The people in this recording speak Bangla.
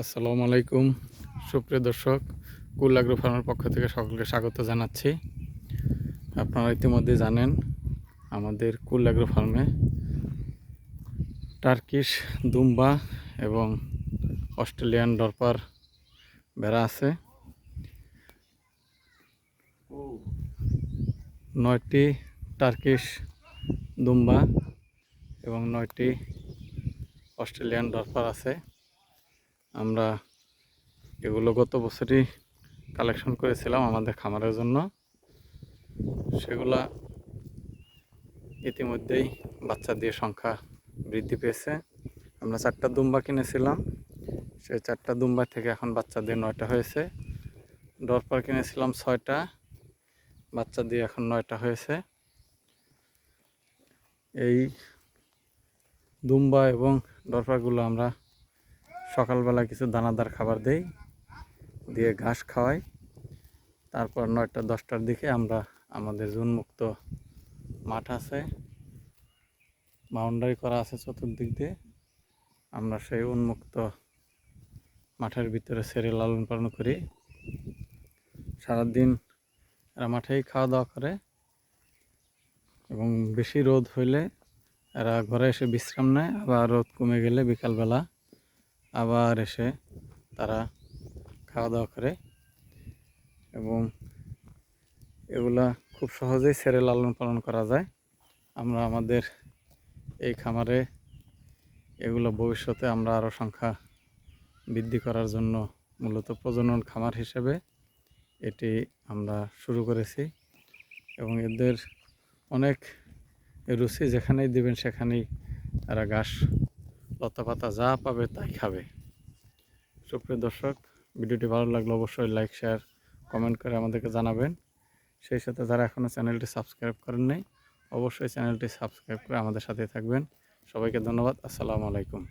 আসসালামু আলাইকুম। সুপ্রিয় দর্শক, কুল আগ্রো ফার্মের পক্ষ থেকে সকলকে স্বাগত জানাচ্ছি। আপনারা ইতিমধ্যে জানেন, আমাদের কুল আগ্রো ফার্মে টার্কিশ, দুম্বা এবং অস্ট্রেলিয়ান ডরপার বেড়া আছে। নয়টি টার্কিশ, দুম্বা এবং নয়টি অস্ট্রেলিয়ান ডরপার আছে। আমরা এগুলো গত বছরই কালেকশন করেছিলাম আমাদের খামারের জন্য। সেগুলা ইতিমধ্যেই বাচ্চা দিয়ে সংখ্যা বৃদ্ধি পেয়েছে। আমরা চারটা দুম্বা কিনেছিলাম। সেই চারটা দুম্বা থেকে এখন বাচ্চা দিয়ে নয়টা হয়েছে। ডরপার কিনেছিলাম ছয়টা। বাচ্চা দিয়ে এখন নয়টা হয়েছে। এই দুম্বা এবং ডরপারগুলো আমরা সকালবেলা কিছু দানাদার খাবার দেই, দিয়ে ঘাস খাওয়াই। তারপর নয়টা, দশটার দিকে আমরা আমাদের জুনমুক্ত মাঠ আছে। বাউন্ডারি করা আছে চতুর্দিক দিয়ে। আমরা সেই উন্মুক্ত মাঠের ভিতরে সেরে লালন পালন করি। সারাদিন এরা মাঠেই খাওয়া দাওয়া করে। এবং বেশি রোদ হইলে এরা ঘরে এসে বিশ্রাম নেয়, আবার রোদ কমে গেলে বিকালবেলা আবার এসে তারা খাওয়া দাওয়া করে এবং এগুলা খুব সহজেই ছেড়ে লালন পালন করা যায়। আমরা আমাদের এই খামারে এগুলো ভবিষ্যতে আমরা আরও সংখ্যা বৃদ্ধি করার জন্য মূলত প্রজনন খামার হিসেবে এটি আমরা শুরু করেছি এবং এদের অনেক রুচি যেখানেই দিবেন সেখানেই তারা ঘাস লতা পাতা যা পাবে তাই খাবে। সুপ্রিয় দর্শক, ভিডিওটি ভালো লাগলে অবশ্যই লাইক শেয়ার কমেন্ট করে আমাদেরকে জানাবেন। সেই সাথে যারা এখনও চ্যানেলটি সাবস্ক্রাইব করেন নাই, অবশ্যই চ্যানেলটি সাবস্ক্রাইব করে আমাদের সাথে থাকবেন। সবাইকে ধন্যবাদ, আসসালামু আলাইকুম।